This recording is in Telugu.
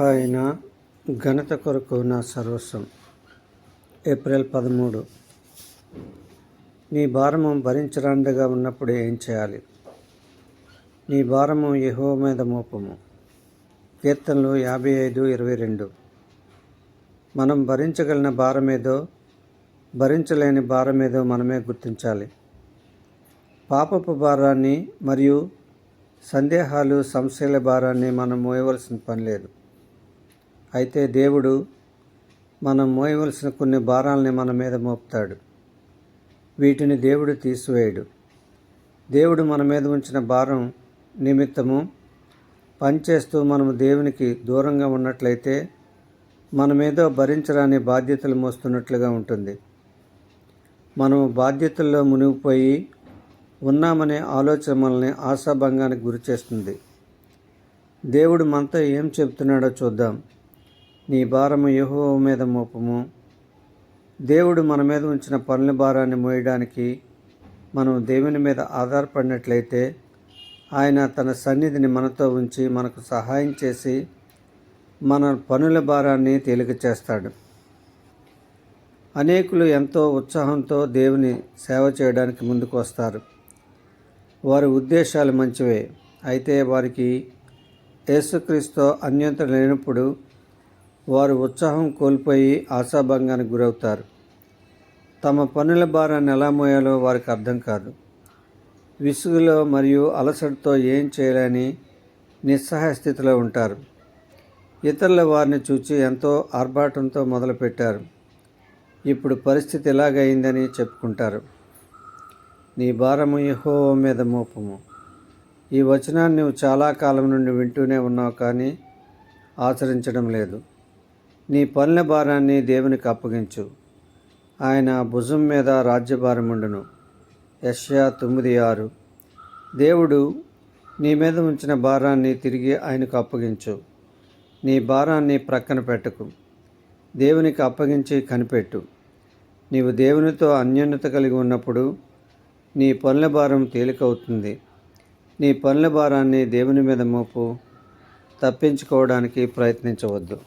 ఆయన ఘనత కొరకు నా సర్వస్వం. ఏప్రిల్ పదమూడు. నీ భారము భరించరాండగా ఉన్నప్పుడు ఏం చేయాలి? నీ భారము యహో మీద మోపము. కీర్తనలు యాభై ఐదు ఇరవై రెండు. మనం భరించగలిగిన భారమేదో భరించలేని భారమేదో మనమే గుర్తించాలి. పాపపు భారాన్ని మరియు సందేహాలు సంశయాల భారాన్ని మనం మోయవలసిన పని లేదు. అయితే దేవుడు మనం మోయవలసిన కొన్ని భారాలని మన మీద మోపుతాడు. వీటిని దేవుడు తీసివేయడు. దేవుడు మన మీద ఉంచిన భారం నిమిత్తము పనిచేస్తూ మనము దేవునికి దూరంగా ఉన్నట్లయితే మనమేదో భరించరాని బాధ్యతలు మోస్తున్నట్లుగా ఉంటుంది. మనము బాధ్యతల్లో మునిగిపోయి ఉన్నామనే ఆలోచన మనల్ని ఆశాభంగానికి గురి చేస్తుంది దేవుడు మనతో ఏం చెబుతున్నాడో చూద్దాం. నీ భారము యహో మీద మోపము. దేవుడు మన మీద ఉంచిన పనుల భారాన్ని మోయడానికి మనం దేవుని మీద ఆధారపడినట్లయితే ఆయన తన సన్నిధిని మనతో ఉంచి మనకు సహాయం చేసి మన పనుల భారాన్ని తేలిక చేస్తాడు. అనేకులు ఎంతో ఉత్సాహంతో దేవుని సేవ చేయడానికి ముందుకు వస్తారు. వారి ఉద్దేశాలు మంచివే. అయితే వారికి యేసుక్రీస్తు అన్యంత లేనప్పుడు వారు ఉత్సాహం కోల్పోయి ఆశాభంగానికి గురవుతారు. తమ పనుల భారాన్ని ఎలా మోయాలో వారికి అర్థం కాదు. విసుగులో మరియు అలసటతో ఏం చేయలేని నిస్సహాయ స్థితిలో ఉంటారు. ఇతరుల వారిని చూచి ఎంతో ఆర్భాటంతో మొదలుపెట్టారు. ఇప్పుడు పరిస్థితి ఇలాగైందని చెప్పుకుంటారు. నీ భారము యహో మీద మోపము. ఈ వచనాన్ని నువ్వు చాలా కాలం నుండి వింటూనే ఉన్నావు కానీ ఆచరించడం లేదు. నీ పనుల భారాన్ని దేవునికి అప్పగించు. ఆయన భుజం మీద రాజ్యభారం ఉండును యష్యా తొమ్మిది ఆరు. దేవుడు నీ మీద ఉంచిన భారాన్ని తిరిగి ఆయనకు అప్పగించు. నీ భారాన్ని ప్రక్కన పెట్టకు. దేవునికి అప్పగించి కనిపెట్టు. నీవు దేవునితో అన్యోన్యత కలిగి ఉన్నప్పుడు నీ పనుల భారం తేలికవుతుంది. నీ పనుల భారాన్ని దేవుని మీద మోపు. తప్పించుకోవడానికి ప్రయత్నించవద్దు.